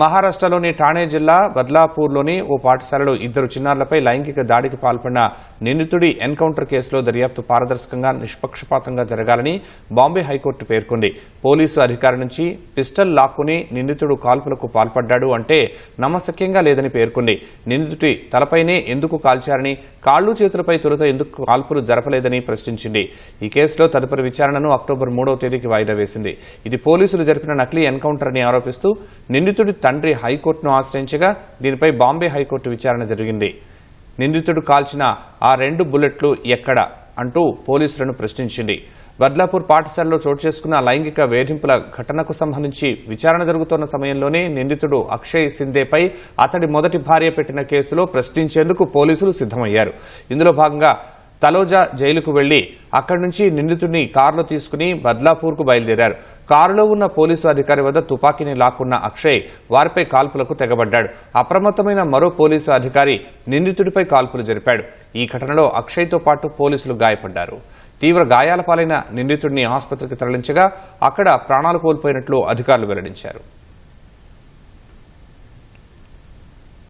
మహారాష్ట్రలోని ఠాణే జిల్లా బద్లాపూర్లోని ఓ పాఠశాలలో ఇద్దరు చిన్నారులపై లైంగిక దాడికి పాల్పడిన నిందితుడి ఎన్కౌంటర్ కేసులో దర్యాప్తు పారదర్శకంగా నిష్పక్షపాతంగా జరగాలని బాంబే హైకోర్టు పేర్కొంది. పోలీసు అధికారి నుంచి పిస్టల్ లాక్కుని నిందితుడు కాల్పులకు పాల్పడ్డాడు అంటే నమ్మశక్యంగా లేదని పేర్కొంది. నిందితుడి తలపైనే ఎందుకు కాల్చారని కాళ్ళు చేతులపై తొలుత ఎందుకు కాల్పులు జరపలేదని ప్రశ్నించింది. ఈ కేసులో తదుపరి విచారణను అక్టోబర్ మూడవ తేదీకి వాయిదా వేసింది. ఇది పోలీసులు జరిపిన నకిలీ ఎన్కౌంటర్ అని ఆరోపిస్తూ నిందితుడి తండ్రి హైకోర్టును ఆశ్రయించగా దీనిపై బాంబే హైకోర్టు విచారణ జరిగింది. నిందితుడు కాల్చిన ఆ రెండు బుల్లెట్లు ఎక్కడ? అంటూ పోలీసులను ప్రశ్నించింది. బద్లాపూర్ పాఠశాలలో చోటు చేసుకున్న లైంగిక వేధింపుల ఘటనకు సంబంధించి విచారణ జరుగుతున్న సమయంలోనే నిందితుడు అక్షయ్ సిందేపై అతడి మొదటి భార్య పెట్టిన కేసులో ప్రశ్నించేందుకు పోలీసులు సిద్దమయ్యారు ఇందులో భాగంగా తలోజా జైలుకు వెళ్ళి అక్కడి నుంచి నిందితుడిని కారులో తీసుకుని బద్లాపూర్కు బయలుదేరారు. కారులో ఉన్న పోలీసు అధికారి వద్ద తుపాకీని లాక్కున్న అక్షయ్ వారిపై కాల్పులకు తెగబడ్డాడు. అప్రమత్తమైన మరో పోలీసు అధికారి నిందితుడిపై కాల్పులు జరిపాడు. ఈ ఘటనలో అక్షయ్తో పాటు పోలీసులు గాయపడ్డారు. తీవ్ర గాయాల పాలైన నిందితుడిని ఆసుపత్రికి తరలించగా అక్కడ ప్రాణాలు కోల్పోయినట్లు అధికారులు వెల్లడించారు.